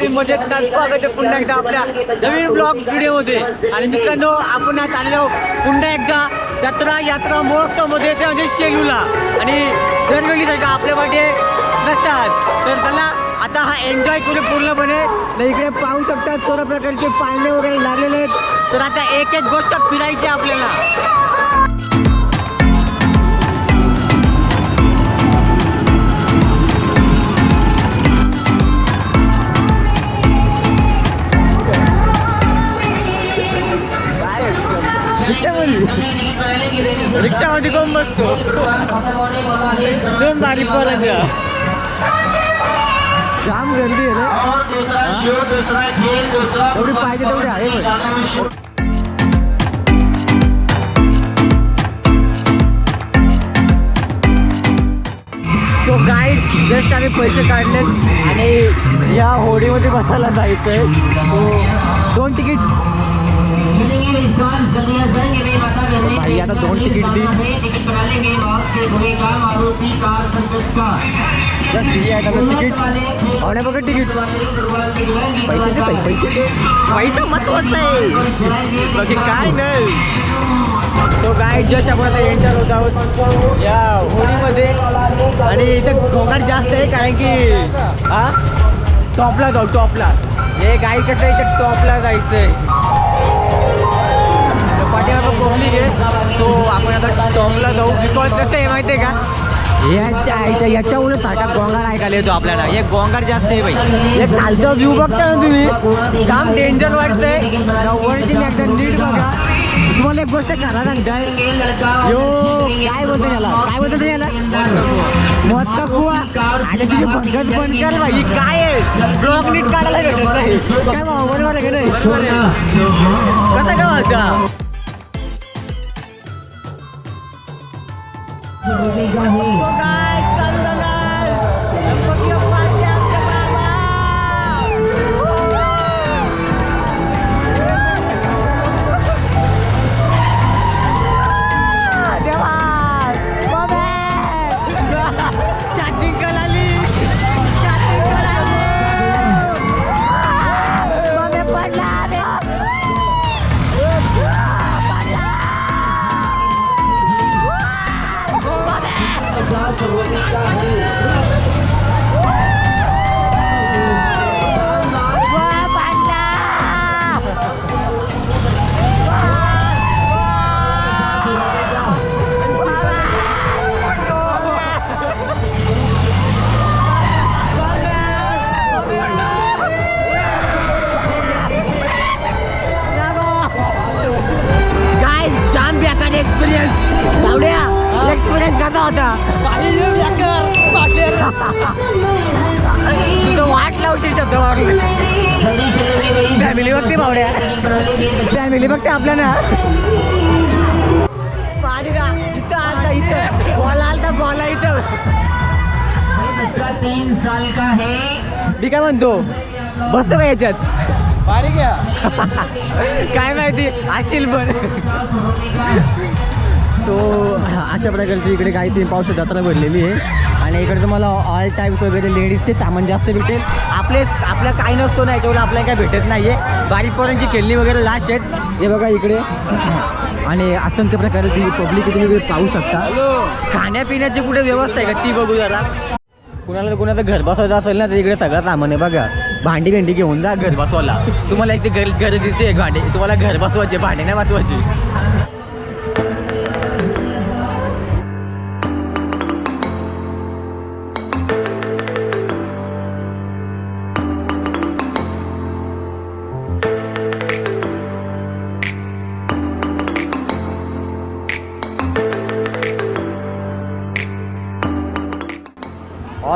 ती मजेत स्वागत आहे पुन्हा एकदा आपल्या नवीन ब्लॉग व्हिडिओमध्ये आणि मित्रांनो आपण आज आलेलो पुन्हा एकदा जत्रा यात्रा महोत्सवमध्ये ते म्हणजे शेलूला. आणि दरवेळी सगळं आपल्या वाटे नसतात तर त्याला आता हा एन्जॉय करू पूर्णपणे तर इकडे पाहू शकतात सर्व प्रकारचे पाळणे वगैरे लागलेले आहेत. तर आता एक एक गोष्ट फिरायची आपल्याला. रिक्षामध्ये रिक्षामध्ये कोण बसतो दोन बारीक पोरांच्या जाम गर्दी आहे रे. एवढी पाहिजे तेवढी आहे पण. सो जस्ट आम्ही पैसे काढले आणि या होडीमध्ये बसायला जायचं सो दोन तिकीट भाई, आता दोन तिकीट दी. टिकट बना लेंगे के मारुति कार सर्कस का। बस ठीक आहे आता तिकीट आवड्या बघा तिकीट पैसे दे पैसे दे। पैसा महत्त्वाचा आहे बाकी काय नाही। तो काय जस्ट आपण आता एंटर होत आहोत. या होळीमध्ये. आणि इथं घोंगाट जास्त आहे कारण की हा? टॉपला जाऊ टॉपला. हे गाई कसं आहे इथं टॉपला जायचं आहे पाठीमागं पब्लिक आहे. तो आपण आता टॉपला जाऊ. बिकॉज कसं आहे माहिती आहे का? याच्यामुळे साठा गोंगाट ऐकायला येतो आपल्याला. हे गोंगाट जास्त आहे बाई. हे खालचा व्ह्यू बघता ना तुम्ही. काम डेंजर वाटतंय. वरची एकदा नीट बघा. तुम्हाला एक गोष्ट खरा सांगताय. यो काय बोलतो याला? काय बोलतो याला? मस्त कुवा आणि तुझी भंगत बंद कर बाई काय आहे? ब्लॉक नीट काढायला भेटत नाही. काय बरोबर आहे का नाही? कसं काय वाटतं काय चालू शब्द वाढले फॅमिली बघते भावड्या. फॅमिली बघते आपल्याला. पाणी का इथं आलता इथं. बॉल आलता बॉल इथं. तीन साल का है मी काय म्हणतो? बसतो का याच्यात? बारीक घ्या काय माहिती? असेल पण. तो अशा प्रकारची इकडे काहीतरी पाऊस जत्रा भरलेली आहे. आणि इकडे तुम्हाला ऑल टाईप्स वगैरे लेडीजचे सामान जास्त भेटेल. आपले आपला काही नसतो ना याच्यावर आपल्याला काय भेटत नाही आहे बारीक पोरांची खेळणी वगैरे लास्ट आहेत. हे बघा इकडे. आणि असंख्य प्रकारे ती पब्लिक तुम्ही पाहू शकता. खाण्यापिण्याची कुठे व्यवस्था आहे का? ती बघू जरा. कुणाला कुणाचं घर बसवायचं असेल ना तर इकडे सगळं सामान आहे बघा. भांडी भेंडी घेऊन जा घर बसवायला. तुम्हाला एक ते घर घर दिसते भांडी. तुम्हाला घर बसवायचे भांडी नाही बसवायची.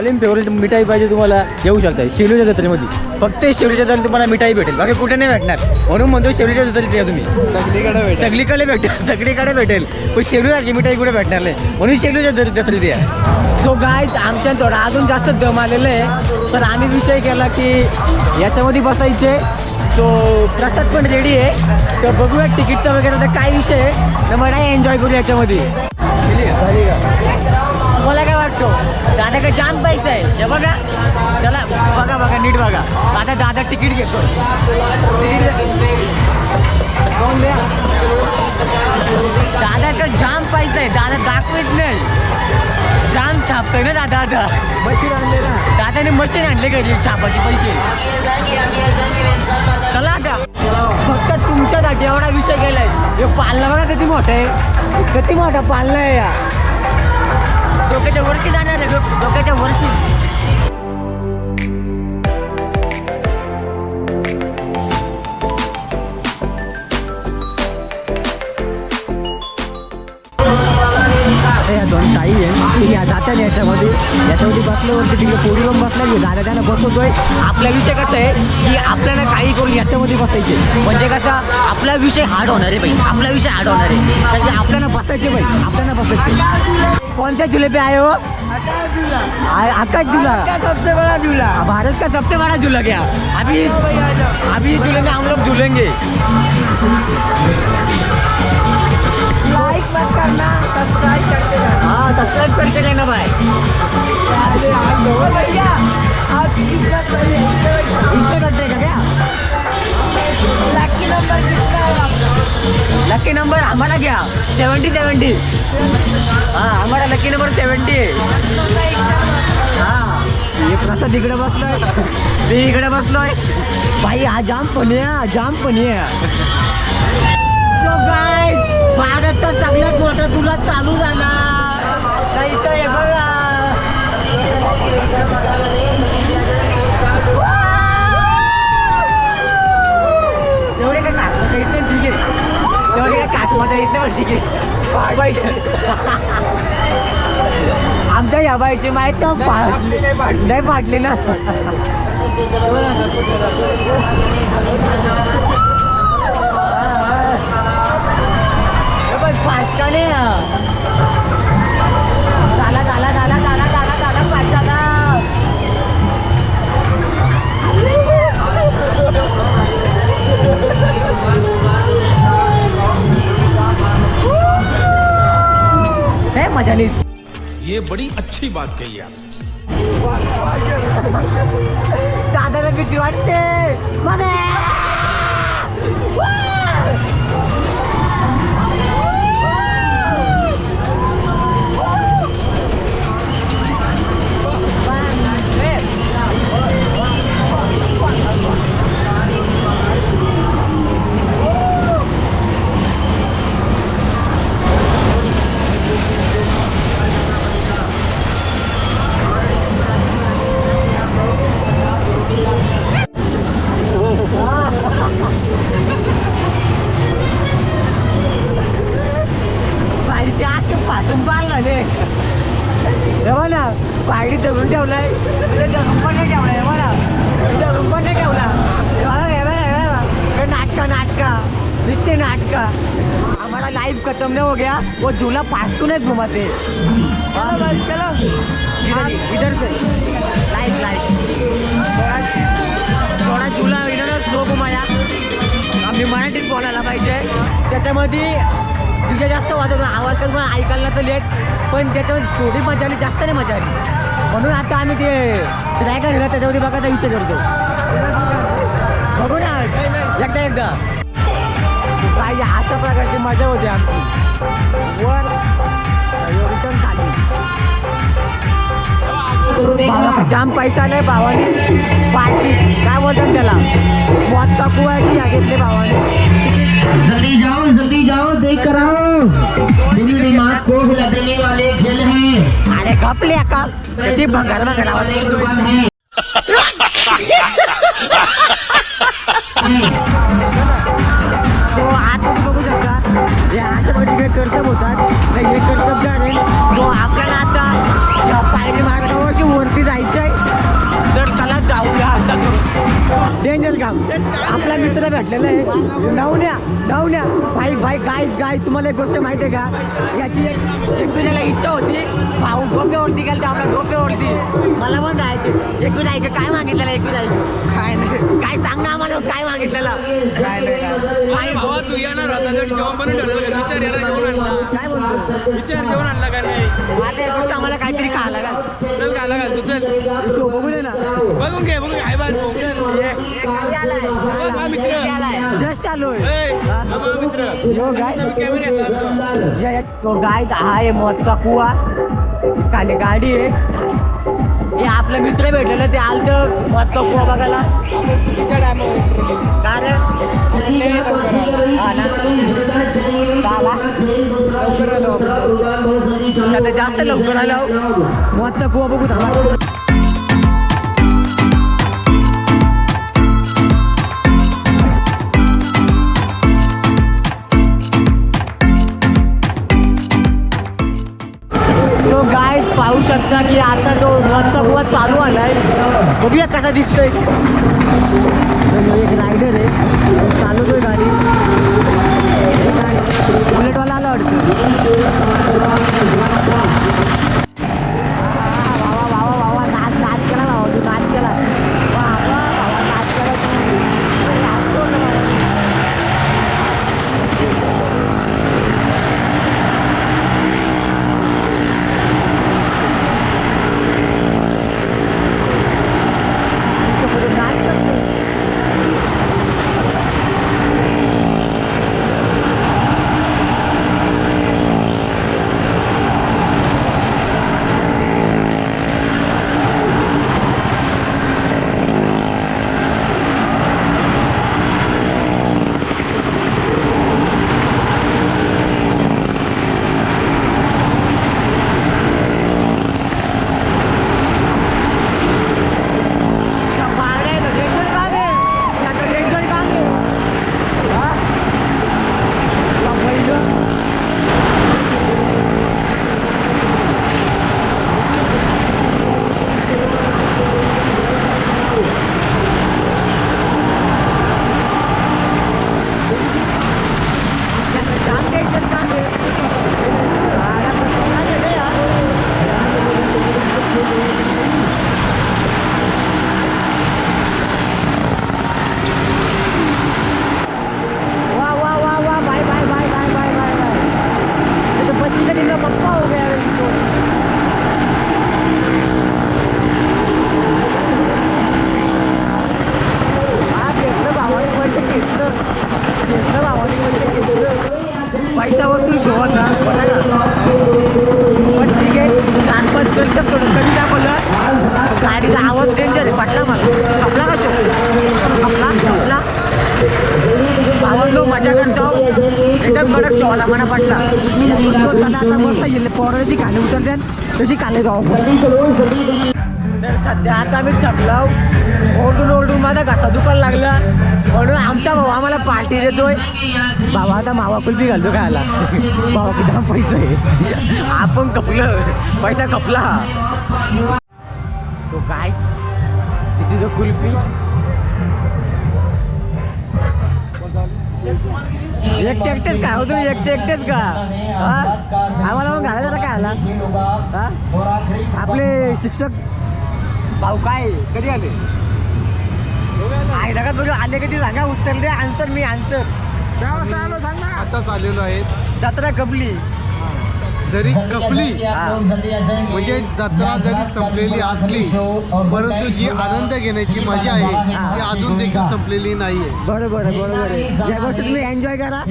ऑल इन फेवरेट मिठाई पाहिजे तुम्हाला येऊ शकता. शेलूच्या जत्रेमध्ये. फक्त शेलूच्या जत्रेत तुम्हाला मिठाई भेटेल. बाकी कुठे नाही भेटणार. म्हणून म्हणतो शेलूच्या जत्रेत या तुम्ही. सगळीकडे भेटेल. सगळीकडे भेटेल. सगळीकडे भेटेल. पण शेलूची मिठाई कुठे भेटणार नाही. म्हणून शेलूच्या जत्रेत जत्रेत या. सो गाय आमच्या थोडा अजून जास्त दम आलेलं आहे. तर आम्ही विषय केला की याच्यामध्ये बसायचे. तो प्रसाद पण रेडी आहे. तर बघूया तिकीटचा वगैरे तर काय विषय आहे. तर मला एन्जॉय करू याच्यामध्ये. मला काय वाटतं दादाकडे जाम पैसा आहे हे बघा. चला बघा बघा नीट बघा. आता दादा तिकीट घेतो दादाकडे जाम पैसा आहे दादा दाखवत नाही. जाम छापतोय ना दादा आता. मशीन आणले ना. दादाने मशीन आणले घरी छापाचे पैसे. चला आता. फक्त तुमच्यासाठी एवढा विषय गेलाय हे पालना बघा किती मोठं आहे. किती मोठा पालना आहे या. डोक्याच्या वरती जाणार आहे डोक्याच्या वरती. या दोन ताई आहे. या जात्या याच्यामध्ये. याच्यामध्ये बसल्यावरती तिकडे पोडीवर बसला की दादा त्यांना बसवतोय. आपला विषय कसं आहे? की आपल्याला याच्यामध्ये बसायचे. म्हणजे कसा आपला विषय हार्ड होणार आहे बाई. आपला विषय हार्ड होणार. आहे आपल्याला बसायचे बाई. आपल्याला बसायचे. कोणत्या जिलेबी आहे हो? आकाश झूला सबसे बड़ा झूला भारत का सबसे बड़ा झूला क्या? अभी अभी झूले में हम लोग झूलेंगे. लाइक मत करना सब्सक्राइब हाँ सब्सक्राइब करके लेना भाई. आप भैया आप सही करते क्या? लकी नंबर आम्हाला घ्या. सेवन्टी सेवन्टी हां आम्हाला लकी नंबर सेवेंटी आहे. हाँ ये प्रसाद इकडे बसलोय. मी इकडे बसलोय. भाई हा जाम पण आहे जाम पण आहे. So guys, भारतचा चांगलाच मोठा तुला चालू झाला. नाही तर हे बघा. काकमाच्या इथे पण ठीक आहे पैसे आमच्या या बाईची माहीत नाही फाटली ना. फास्ट का नाही? झाला झाला नाही ये बड़ी अच्छी बात कही आप। दादाला भीती वाटते। मने नित्य नाटका. हमारा लाइफ खत्म नहीं हो गया. वो झूला फाटू नहीं घुमाते. चलो भाई चलो. इधर इधर से. लाइट लाइट थोडा थोडा झूला इधर स्लो घुमाया. आम्ही मराठीत बोलायला पाहिजे. त्याच्यामध्ये तुझ्या जास्त वाजवलं आवाज तर मला ऐकायला तर लेट पण त्याच्यावर थोडी मजा आली. जास्त नाही मजा आली. म्हणून आता आम्ही ते ड्रॅगन त्याच्यामध्ये बघायचा विषय करतो. बघू ना. एकदा एकदा. काही अशा प्रकारची मज़ा होती आमची. वर रिटर्न भावा जाम पैसा नाही भावाने. पार्टी काय बोलतात त्याला? मॉत चाकू आहे की घेतले भावाने. जल्दी जाओ जल्दी जाओ देख कर आओ दिल दिमाग को हिला देने वाले खेल हैं। अरे घपले का? किती भंगार भंगार आवाज़ एक दुकान है। अशा मध्ये आपला मित्र भेटलेला आहे. नावण्या नावण्या भाई भाई गाय गाय तुम्हाला एक गोष्ट माहिती आहे का? याची एक एक पिण्याला इच्छा होती. भाव भाऊ डोक्यावरती गेलं आपल्या डोक्यावरती मला पण जायचे एकूण ऐक काय मागितलेलं एकूण ऐक काय नाही. काय सांग ना आम्हाला काय मागितलेलं? काय नाही. भावा तू येणार होता तर का विचार याला जेवण आणला. काय बोलतो? विचार जेवण आणला का नाही? आता एक गोष्ट आम्हाला काहीतरी खायला का चल खाला घाल. तू चल. बघू दे ना. बघून घे बघून काय बाहेर जस्ट गाय तो हा आहे मोठा कुवा. खाली गाडी आहे. हे आपलं मित्र भेटलेलं ते आलतं कुवा बघायला. का रे? हा ना? का आला? का ते जास्त लवकर आलं मोठा कुवा बघू थांबा. ना की आता तो रस्ता गोवा चालू आला आहे बघूया कसा दिसतोय. एक रायडर आहे तो चालवतोय गाडी. बुलेटवाला आला वाटतं. तशी कालेगाव तर सध्या आता आम्ही थकलो ओरडून ओरडून माझा गाठा दुखायला लागला. म्हणून आमचा भाऊ आम्हाला पार्टी देतोय. भावा आता मावा कुल्फी घालतो आला भावा जाम पैसा आहे आपण कपलं पैसा कपला तो काय? This is a kulfi. एकटे एकटेच काय होतो एकटे एकटेच का? हा? आम्हाला मग घालायला काय आला हा? आपले शिक्षक भाऊ काय? कधी आले? आई नका तुझं आले कधी? सांगा उत्तर दे आन्सर मी आन्सर आताच आलेलो आहे जत्रा कपली. जरी कपली हा. म्हणजे जत्रा जरी संपलेली असली परंतु जी आनंद घेण्याची मजा आहे ती अजून देखील संपलेली नाहीये. बरोबर आहे बरोबर आहे. या गोष्टी तुम्ही एन्जॉय करा.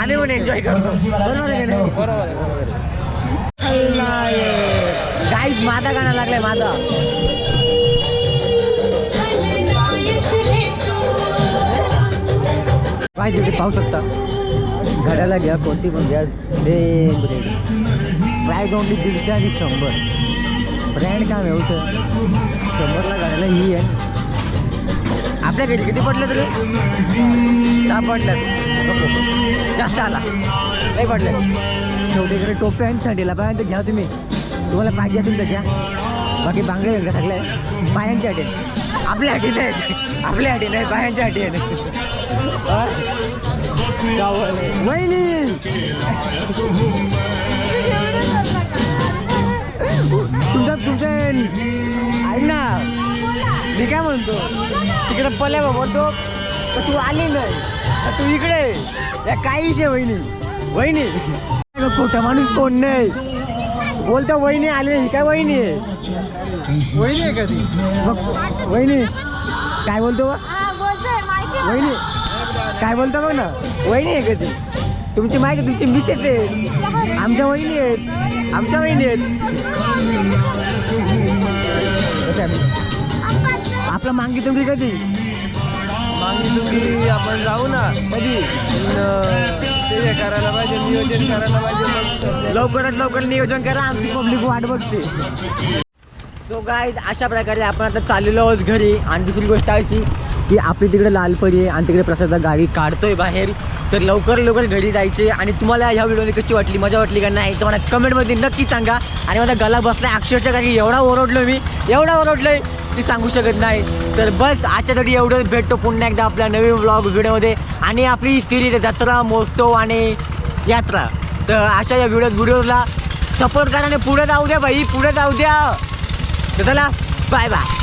आम्ही पण एन्जॉय करतो. बरोबर आहे बरोबर गाईज माझा गाणं लागलाय माझा. काय तिथे पाहू शकता. घड्याला घ्या कोणती पण घ्या सेम रेट प्राईज ओनली दीडशे आणि शंभर. ब्रँड काम आहे होतं शंभरला घड्याला ही आहे. आपल्या घरी किती पडलं तरी दहा पडलं जास्त आला. नाही पडलं शेवटीकडे टोपे आणि थंडीला पाहिजे घ्या तुम्ही. तुम्हाला पाहिजे असेल तर घ्या. बाकी बांगडे वगैरे सगळे. बायांच्या अटी आपल्या अटी नाही आपल्या अटी नाही बायांच्या अटी आहे वहिनी पण ऐक ना मी काय म्हणतो तिकडे पल्या बोलतो? तर तू आली नाही तर तू इकडे या काय विषय वहिनी वहिनी खोटा माणूस कोण नाही बोलतो वहिनी आली नाही काय वहिनी आहे. वहिनी आहे कधी वहिनी काय बोलतो वहिनी काय बोलतो बघ ना वहिनी आहे कधी तुमची माहिती तुमची मिसेस आहे आमच्या वहिनी आहेत. आमच्या वहिनी आहेत. आपलं मांगी तुम्ही कधी? मागणी तुम्ही आपण जाऊ ना. कधी? ते करायला पाहिजे नियोजन करायला पाहिजे. लवकरात लवकर नियोजन करा आमची पब्लिक वाट बघते. सो गाय अशा प्रकारे आपण आता चाललेलो आहोत घरी. आणि दुसरी गोष्ट अशी की आपली तिकडे लालपरी आहे आणि तिकडे प्रसाद गाडी काढतोय बाहेर. तर लवकर लवकर घरी जायचे आणि तुम्हाला ह्या व्हिडिओने कशी वाटली मजा वाटली का नाही तर मला कमेंटमध्ये नक्की सांगा. आणि माझा गला बसला अक्षरशः कारण एवढा ओरडलो मी एवढा ओरडलोय ती सांगू शकत नाही. तर बस आजच्यासाठी एवढं भेटतो पुन्हा एकदा आपल्या नवीन ब्लॉग व्हिडिओमध्ये. आणि आपली सिरीज जत्रा महोत्सव आणि यात्रा. तर अशा या व्हिडिओ व्हिडिओला सपोर्ट करा आणि पुढे जाऊ द्या भाई पुढे जाऊ द्या. तर चला बाय बाय